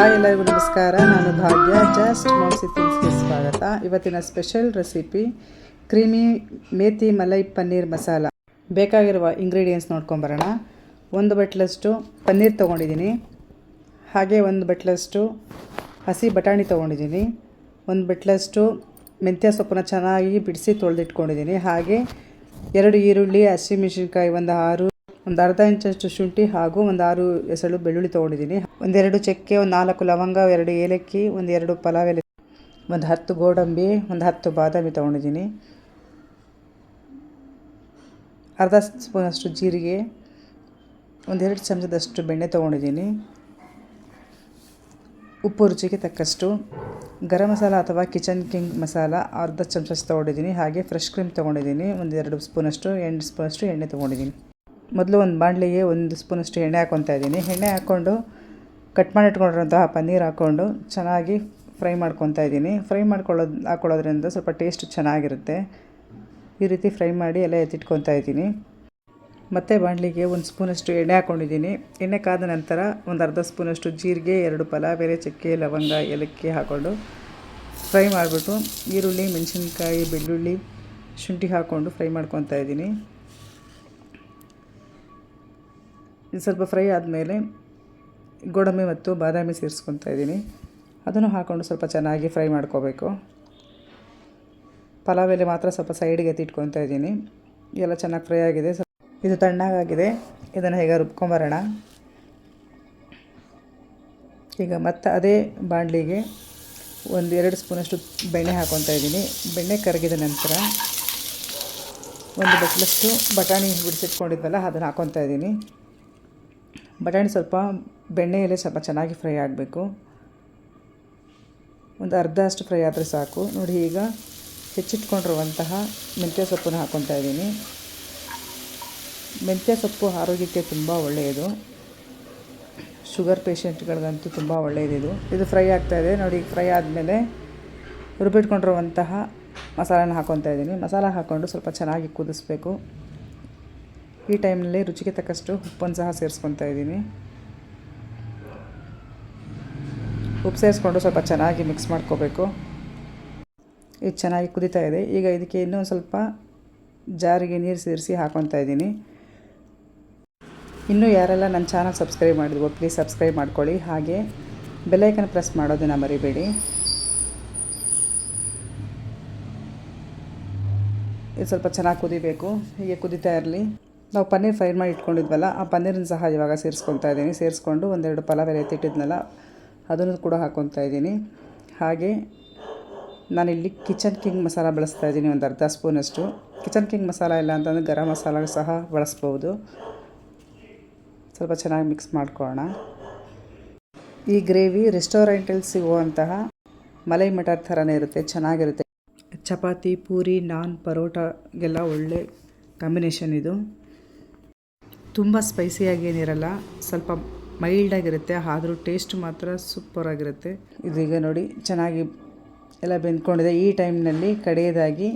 Hi ಎಲ್ಲರಿಗೂ ನಮಸ್ಕಾರ. ನಾನು ಭಾಗ್ಯ. ಜಸ್ಟ್ ಮೌಸಿ ಥಿಂಗ್ಸ್ಗೆ ಸ್ವಾಗತ. ಇವತ್ತಿನ special recipe creamy methi malai paneer masala. ಬೇಕಾಗಿರುವ ಇಂಗ್ರೀಡಿಯೆಂಟ್ಸ್ ನೋಡ್ಕೊಂಬರೋಣ ಒಂದು ಬಟ್ಲಷ್ಟು ಪನ್ನೀರ್ ತೊಗೊಂಡಿದ್ದೀನಿ. ಹಾಗೆ ಒಂದು ಬಟ್ಲಷ್ಟು ಹಸಿ ಬಟಾಣಿ ತೊಗೊಂಡಿದ್ದೀನಿ. ಒಂದು ಬಟ್ಲಷ್ಟು ಮೆಂತ್ಯ ಸೊಪ್ಪನ್ನ ಚೆನ್ನಾಗಿ ಬಿಡಿಸಿ ತೊಳೆದಿಟ್ಕೊಂಡಿದ್ದೀನಿ. ಹಾಗೆ ಎರಡು ಈರುಳ್ಳಿ ಹಸಿಮೆಣಸಿನ್ಕಾಯಿ ಒಂದು ಆರು ಒಂದು ಅರ್ಧ ಇಂಚಷ್ಟು ಶುಂಠಿ ಹಾಗೂ ಒಂದು ಆರು ಎಸಳು ಬೆಳ್ಳುಳ್ಳಿ ತೊಗೊಂಡಿದ್ದೀನಿ. ಒಂದೆರಡು ಚಕ್ಕೆ, ಒಂದು ನಾಲ್ಕು ಲವಂಗ, ಎರಡು ಏಲಕ್ಕಿ, ಒಂದು ಎರಡು ಪಲಾವ್ ಎಲೆ, ಒಂದು ಹತ್ತು ಗೋಡಂಬಿ, ಒಂದು ಹತ್ತು ಬಾದಾಮಿ ತೊಗೊಂಡಿದ್ದೀನಿ. ಅರ್ಧ ಸ್ಪೂನಷ್ಟು ಜೀರಿಗೆ ಒಂದೆರಡು ಚಮಚದಷ್ಟು ಬೆಣ್ಣೆ ತೊಗೊಂಡಿದ್ದೀನಿ. ಉಪ್ಪು ರುಚಿಗೆ ತಕ್ಕಷ್ಟು ಗರಂ ಮಸಾಲ ಅಥವಾ ಕಿಚನ್ ಕಿಂಗ್ ಮಸಾಲ ಅರ್ಧ ಚಮಚ ತೊಗೊಂಡಿದ್ದೀನಿ. ಹಾಗೆ ಫ್ರೆಶ್ ಕ್ರೀಮ್ ತೊಗೊಂಡಿದ್ದೀನಿ. ಒಂದೆರಡು ಸ್ಪೂನಷ್ಟು, ಎಂಟು ಸ್ಪೂನಷ್ಟು ಎಣ್ಣೆ ತೊಗೊಂಡಿದ್ದೀನಿ. ಮೊದಲು ಒಂದು ಬಾಣಲಿಗೆ ಒಂದು ಸ್ಪೂನಷ್ಟು ಎಣ್ಣೆ ಹಾಕ್ಕೊತಾ ಇದ್ದೀನಿ. ಎಣ್ಣೆ ಹಾಕ್ಕೊಂಡು ಕಟ್ ಮಾಡಿ ಇಟ್ಕೊಂಡಿರೋಂತಹ ಪನ್ನೀರ್ ಹಾಕ್ಕೊಂಡು ಚೆನ್ನಾಗಿ ಫ್ರೈ ಮಾಡ್ಕೊತಾ ಇದ್ದೀನಿ. ಫ್ರೈ ಮಾಡ್ಕೊಳ್ಳೋದು ಹಾಕ್ಕೊಳ್ಳೋದ್ರಿಂದ ಸ್ವಲ್ಪ ಟೇಸ್ಟ್ ಚೆನ್ನಾಗಿರುತ್ತೆ. ಈ ರೀತಿ ಫ್ರೈ ಮಾಡಿ ಎಲ್ಲ ಎತ್ತಿಟ್ಕೊತಾ ಇದ್ದೀನಿ. ಮತ್ತು ಬಾಣಲಿಗೆ ಒಂದು ಸ್ಪೂನಷ್ಟು ಎಣ್ಣೆ ಹಾಕ್ಕೊಂಡಿದ್ದೀನಿ ಎಣ್ಣೆ ಕಾದ ನಂತರ ಒಂದು ಅರ್ಧ ಸ್ಪೂನಷ್ಟು ಜೀರಿಗೆ, ಎರಡು ಪಲಾವ್ ಬೇರೆ ಚಕ್ಕೆ, ಲವಂಗ, ಏಲಕ್ಕಿ ಹಾಕ್ಕೊಂಡು ಫ್ರೈ ಮಾಡಿಬಿಟ್ಟು ಈರುಳ್ಳಿ, ಮೆಣಸಿನ್ಕಾಯಿ, ಬೆಳ್ಳುಳ್ಳಿ ಶುಂಠಿ ಹಾಕ್ಕೊಂಡು ಫ್ರೈ ಮಾಡ್ಕೊತಾ ಇದ್ದೀನಿ. ಇದು ಸ್ವಲ್ಪ ಫ್ರೈ ಆದಮೇಲೆ ಗೋಡಂಬಿ ಮತ್ತು ಬಾದಾಮಿ ಸೇರಿಸ್ಕೊತಾ ಇದ್ದೀನಿ. ಅದನ್ನು ಹಾಕ್ಕೊಂಡು ಸ್ವಲ್ಪ ಚೆನ್ನಾಗಿ ಫ್ರೈ ಮಾಡ್ಕೋಬೇಕು. ಪಲಾವ್ ಎಲೆ ಮಾತ್ರ ಸ್ವಲ್ಪ ಸೈಡಿಗೆ ಎತ್ತಿಟ್ಕೊತಾ ಇದ್ದೀನಿ. ಎಲ್ಲ ಚೆನ್ನಾಗಿ ಫ್ರೈ ಆಗಿದೆ. ಇದು ತಣ್ಣಗಾಗಿದೆ ಇದನ್ನು ಹೇಗೆ ರುಬ್ಕೊಂಬರೋಣ. ಈಗ ಮತ್ತೆ ಅದೇ ಬಾಣಲಿಗೆ ಒಂದು ಎರಡು ಸ್ಪೂನಷ್ಟು ಬೆಣ್ಣೆ ಹಾಕ್ಕೊತಾ ಇದ್ದೀನಿ. ಬೆಣ್ಣೆ ಕರಗಿದ ನಂತರ ಒಂದು ಬಟ್ಲಷ್ಟು ಬಟಾಣಿ ಬಿಡಿಸಿಟ್ಕೊಂಡಿದ್ವಲ್ಲ ಅದನ್ನು ಹಾಕ್ಕೊತಾ ಇದ್ದೀನಿ. ಬಟಾಣಿ ಸ್ವಲ್ಪ ಬೆಣ್ಣೆಯಲ್ಲೇ ಸ್ವಲ್ಪ ಚೆನ್ನಾಗಿ ಫ್ರೈ ಆಗಬೇಕು. ಒಂದು ಅರ್ಧ ಅಷ್ಟು ಫ್ರೈ ಆದರೆ ಸಾಕು. ನೋಡಿ, ಈಗ ಹೆಚ್ಚಿಟ್ಕೊಂಡಿರುವಂತಹ ಮೆಂತ್ಯ ಸೊಪ್ಪನ್ನು ಹಾಕ್ಕೊತಾ ಇದ್ದೀನಿ. ಮೆಂತ್ಯ ಸೊಪ್ಪು ಆರೋಗ್ಯಕ್ಕೆ ತುಂಬ ಒಳ್ಳೆಯದು. ಶುಗರ್ ಪೇಷೆಂಟ್ಗಳಿಗಂತೂ ತುಂಬ ಒಳ್ಳೆಯದಿದು ಇದು. ಫ್ರೈ ಆಗ್ತಾಯಿದೆ ನೋಡಿ, ಫ್ರೈ ಆದಮೇಲೆ ರುಬ್ಬಿಟ್ಕೊಂಡಿರುವಂತಹ ಮಸಾಲಾನ ಹಾಕ್ಕೊತಾ ಇದ್ದೀನಿ. ಮಸಾಲ ಹಾಕ್ಕೊಂಡು ಸ್ವಲ್ಪ ಚೆನ್ನಾಗಿ ಕುದಿಸ್ಬೇಕು. ಈ ಟೈಮ್ನಲ್ಲಿ ರುಚಿಗೆ ತಕ್ಕಷ್ಟು ಉಪ್ಪನ್ನು ಸಹ ಸೇರಿಸ್ಕೊತಾ ಇದ್ದೀನಿ. ಉಪ್ಪು ಸೇರಿಸ್ಕೊಂಡು ಸ್ವಲ್ಪ ಚೆನ್ನಾಗಿ ಮಿಕ್ಸ್ ಮಾಡ್ಕೋಬೇಕು. ಇದು ಚೆನ್ನಾಗಿ ಕುದೀತಾ ಇದೆ. ಈಗ ಇದಕ್ಕೆ ಇನ್ನೂ ಸ್ವಲ್ಪ ಜಾರಿಗೆ ನೀರು ಸೇರಿಸಿ ಹಾಕ್ಕೊತಾ ಇದ್ದೀನಿ. ಇನ್ನೂ ಯಾರೆಲ್ಲ ನನ್ನ ಚಾನಲ್ ಸಬ್ಸ್ಕ್ರೈಬ್ ಮಾಡಿದ್ವೋ ಪ್ಲೀಸ್ ಸಬ್ಸ್ಕ್ರೈಬ್ ಮಾಡ್ಕೊಳ್ಳಿ. ಹಾಗೆ ಬೆಲ್ಲೈಕನ್ ಪ್ರೆಸ್ ಮಾಡೋದನ್ನು ಮರಿಬೇಡಿ. ಇದು ಸ್ವಲ್ಪ ಚೆನ್ನಾಗಿ ಕುದಿಬೇಕು. ಹೀಗೆ ಕುದಿತಾ ಇರಲಿ. ನಾವು ಪನ್ನೀರ್ ಫ್ರೈ ಮಾಡಿ ಇಟ್ಕೊಂಡಿದ್ವಲ್ಲ, ಆ ಪನ್ನೀರನ್ನ ಸಹ ಇವಾಗ ಸೇರಿಸ್ಕೊಳ್ತಾ ಇದ್ದೀನಿ. ಸೇರಿಸ್ಕೊಂಡು ಒಂದೆರಡು ಪಲಾವ್ ಎತ್ತಿಟ್ಟಿದ್ನಲ್ಲ, ಅದನ್ನು ಕೂಡ ಹಾಕ್ಕೊತಾ ಇದ್ದೀನಿ. ಹಾಗೆ ನಾನಿಲ್ಲಿ ಕಿಚನ್ ಕಿಂಗ್ ಮಸಾಲ ಬಳಸ್ತಾ ಇದ್ದೀನಿ, ಒಂದು ಅರ್ಧ ಸ್ಪೂನಷ್ಟು. ಕಿಚನ್ ಕಿಂಗ್ ಮಸಾಲ ಇಲ್ಲ ಅಂತಂದರೆ ಗರಂ ಮಸಾಲ ಸಹ ಬಳಸ್ಬೋದು. ಸ್ವಲ್ಪ ಚೆನ್ನಾಗಿ ಮಿಕ್ಸ್ ಮಾಡ್ಕೊಳ್ಳೋಣ. ಈ ಗ್ರೇವಿ ರೆಸ್ಟೋರೆಂಟಲ್ಲಿ ಸಿಗುವಂತಹ ಮಲೈ ಮಟರ್ ಥರನೇ ಇರುತ್ತೆ, ಚೆನ್ನಾಗಿರುತ್ತೆ. ಚಪಾತಿ, ಪೂರಿ, ನಾನ್, ಪರೋಟಗೆಲ್ಲ ಒಳ್ಳೆ ಕಾಂಬಿನೇಷನ್ ಇದು. ತುಂಬ ಸ್ಪೈಸಿಯಾಗಿ ಏನಿರಲ್ಲ, ಸ್ವಲ್ಪ ಮೈಲ್ಡಾಗಿರುತ್ತೆ ಆದರೂ ಟೇಸ್ಟ್ ಮಾತ್ರ ಸೂಪರಾಗಿರುತ್ತೆ ಇದೀಗ ನೋಡಿ, ಚೆನ್ನಾಗಿ ಎಲ್ಲ ಬೆಂದ್ಕೊಂಡಿದೆ. ಈ ಟೈಮ್ನಲ್ಲಿ ಕಡೆಯದಾಗಿ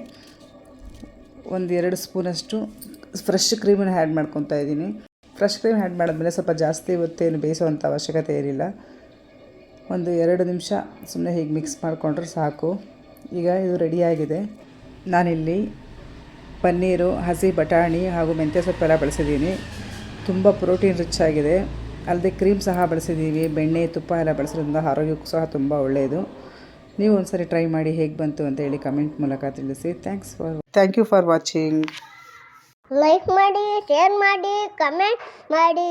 ಒಂದು ಎರಡು ಸ್ಪೂನಷ್ಟು ಫ್ರೆಶ್ ಕ್ರೀಮನ್ನು ಆ್ಯಡ್ ಮಾಡ್ಕೊತಾ ಇದ್ದೀನಿ. ಫ್ರೆಶ್ ಕ್ರೀಮ್ ಆ್ಯಡ್ ಮಾಡಿದ್ಮೇಲೆ ಸ್ವಲ್ಪ ಜಾಸ್ತಿ ಹೊತ್ತೇನು ಬೇಯಿಸುವಂಥ ಅವಶ್ಯಕತೆ ಇರಲಿಲ್ಲ ಒಂದು ಎರಡು ನಿಮಿಷ ಸುಮ್ಮನೆ ಹೀಗೆ ಮಿಕ್ಸ್ ಮಾಡಿಕೊಂಡ್ರೆ ಸಾಕು. ಈಗ ಇದು ರೆಡಿಯಾಗಿದೆ ನಾನಿಲ್ಲಿ ಪನ್ನೀರು, ಹಸಿ ಬಟಾಣಿ ಹಾಗೂ ಮೆಂತ್ಯ ಸೊಪ್ಪೆಲ್ಲ ಬಳಸಿದ್ದೀನಿ. ತುಂಬ ಪ್ರೋಟೀನ್ ರಿಚ್ ಆಗಿದೆ. ಅಲ್ಲದೆ ಕ್ರೀಮ್ ಸಹ ಬಳಸಿದ್ದೀವಿ. ಬೆಣ್ಣೆ, ತುಪ್ಪ ಎಲ್ಲ ಬಳಸೋದ್ರಿಂದ ಆರೋಗ್ಯಕ್ಕೂ ಸಹ ತುಂಬ ಒಳ್ಳೆಯದು. ನೀವು ಒಂದ್ಸರಿ ಟ್ರೈ ಮಾಡಿ ಹೇಗೆ ಬಂತು ಅಂತ ಹೇಳಿ ಕಮೆಂಟ್ ಮೂಲಕ ತಿಳಿಸಿ. Thanks for thank you for watching like ಮಾಡಿ ಶೇರ್ ಮಾಡಿ ಕಮೆಂಟ್ ಮಾಡಿ.